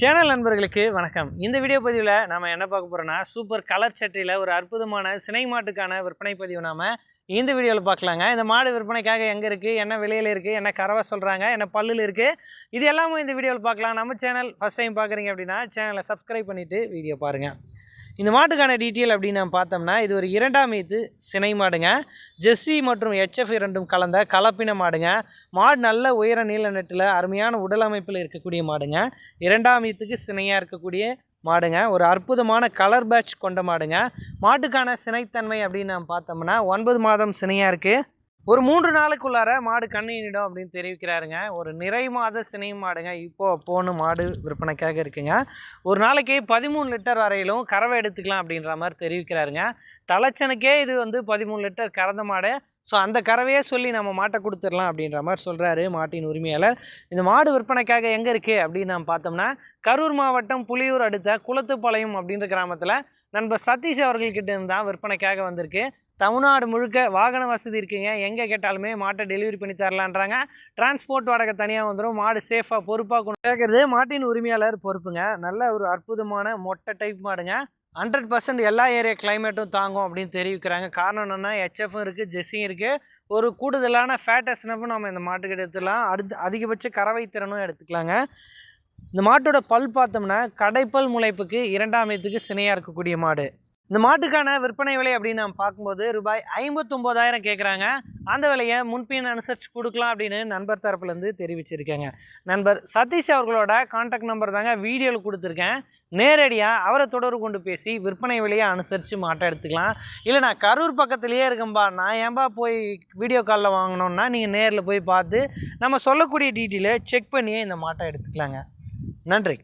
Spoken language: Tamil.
சேனல் நண்பர்களுக்கு வணக்கம். இந்த வீடியோ பதிவில் நம்ம என்ன பார்க்க போகிறோம்னா சூப்பர் கலர் சட்டையில் ஒரு அற்புதமான சினை மாட்டுக்கான விற்பனை பதிவு நாம் இந்த வீடியோவில் பார்க்கலாங்க. இந்த மாடு விற்பனைக்காக எங்கே இருக்குது என்ன விலையில் இருக்குது என்ன கறவை சொல்கிறாங்க என்ன பல்லில் இருக்குது இது எல்லாமே இந்த வீடியோவில் பார்க்கலாம். நம்ம சேனல் ஃபஸ்ட் டைம் பார்க்குறீங்க அப்படின்னா சேனலை சப்ஸ்கிரைப் பண்ணிவிட்டு வீடியோ பாருங்கள் இந்த மாட்டுக்கான டீட்டெயில் அப்படின்னு நம்ம பார்த்தோம்னா இது ஒரு இரண்டாம் ஈத்து சினை மாடுங்க. ஜெஸ்ஸி மற்றும் ஹெச்எஃப் இரண்டும் கலந்த கலப்பின மாடுங்க. மாடு நல்ல உயர நீள நெட்டில் அருமையான உடல் அமைப்பில் இருக்கக்கூடிய மாடுங்க. இரண்டாம் ஈத்துக்கு சினையாக இருக்கக்கூடிய மாடுங்க. ஒரு அற்புதமான கலர் பேட்ச் கொண்ட மாடுங்க. மாட்டுக்கான சினைத்தன்மை அப்படின்னு நம்ம பார்த்தோம்னா ஒன்பது மாதம் சினையாக இருக்குது ஒரு மூன்று நாளுக்குள்ளார மாடு கண்ணினிடும் அப்படின்னு தெரிவிக்கிறாருங்க. ஒரு நிறை மாத சினை மாடுங்க. இப்போ போன மாடு விற்பனைக்காக இருக்குங்க. ஒரு நாளைக்கு பதிமூணு லிட்டர் வரையிலும் கறவை எடுத்துக்கலாம் அப்படின்ற மாதிரி தெரிவிக்கிறாருங்க. தலைச்சனுக்கே இது வந்து பதிமூணு லிட்டர் கறந்த மாடு. ஸோ அந்த கறவையே சொல்லி நம்ம மாட்டை கொடுத்துடலாம் அப்படின்ற மாதிரி சொல்கிறாரு மாட்டின் உரிமையாளர். இந்த மாடு விற்பனைக்காக எங்கே இருக்குது அப்படின்னு நம்ம பார்த்தோம்னா கரூர் மாவட்டம் புலியூர் அடுத்த குளத்துப்பாளையம் அப்படின்ற கிராமத்தில் நண்பர் சதீஷ் அவர்கள்கிட்ட இருந்தால் விற்பனைக்காக வந்திருக்கு. தமிழ்நாடு முழுக்க வாகன வசதி இருக்குங்க. எங்கே கேட்டாலுமே மாட்டை டெலிவரி பண்ணி தரலான்றாங்க. டிரான்ஸ்போர்ட் வாடகை தனியாக வந்துடும் மாடு சேஃபாக பொறுப்பாக கொண்டு கேட்குறது மாட்டின் உரிமையாளர் பொறுப்புங்க. நல்ல ஒரு அற்புதமான மொட்டை டைப் மாடுங்க. ஹண்ட்ரட் பர்சன்ட் எல்லா ஏரியா கிளைமேட்டும் தாங்கும் அப்படின்னு தெரிவிக்கிறாங்க. காரணம் என்னென்னா ஹெச்எஃப்பும் இருக்குது ஜெஸ்ஸியும் இருக்குது ஒரு கூடுதலான ஃபேட்டஸ்னப்பும் நம்ம இந்த மாட்டுக்கிட்ட எடுத்துக்கலாம் அடுத்து அதிகபட்ச கறவை திறனும் எடுத்துக்கலாங்க. இந்த மாட்டோட பல் பார்த்தோம்னா கடைப்பல் முளைப்புக்கு இரண்டாம் இதுக்கு சினையாக இருக்கக்கூடிய மாடு. இந்த மாட்டுக்கான விற்பனை விலை அப்படின்னு நம்ம பார்க்கும்போது ரூபாய் ஐம்பத்தொம்போதாயிரம் கேட்குறாங்க அந்த விலையை முன்பின் அனுசரித்து கொடுக்கலாம் அப்படின்னு நண்பர் தரப்புலேருந்து தெரிவிச்சிருக்காங்க. நண்பர் சதீஷ் அவர்களோட கான்டாக்ட் நம்பர் தாங்க வீடியோவில் கொடுத்துருக்கேன். நேரடியாக அவரை தொடர்பு கொண்டு பேசி விற்பனை விலையை அனுசரித்து மாட்டை எடுத்துக்கலாம். இல்லை நான் கரூர் பக்கத்துலேயே இருக்கேன்பா நான் ஏன்பா போய் வீடியோ காலில் வாங்கினோன்னா நீங்கள் நேரில் போய் பார்த்து நம்ம சொல்லக்கூடிய டீட்டெயிலை செக் பண்ணியே இந்த மாட்டை எடுத்துக்கலாங்க. நன்றி.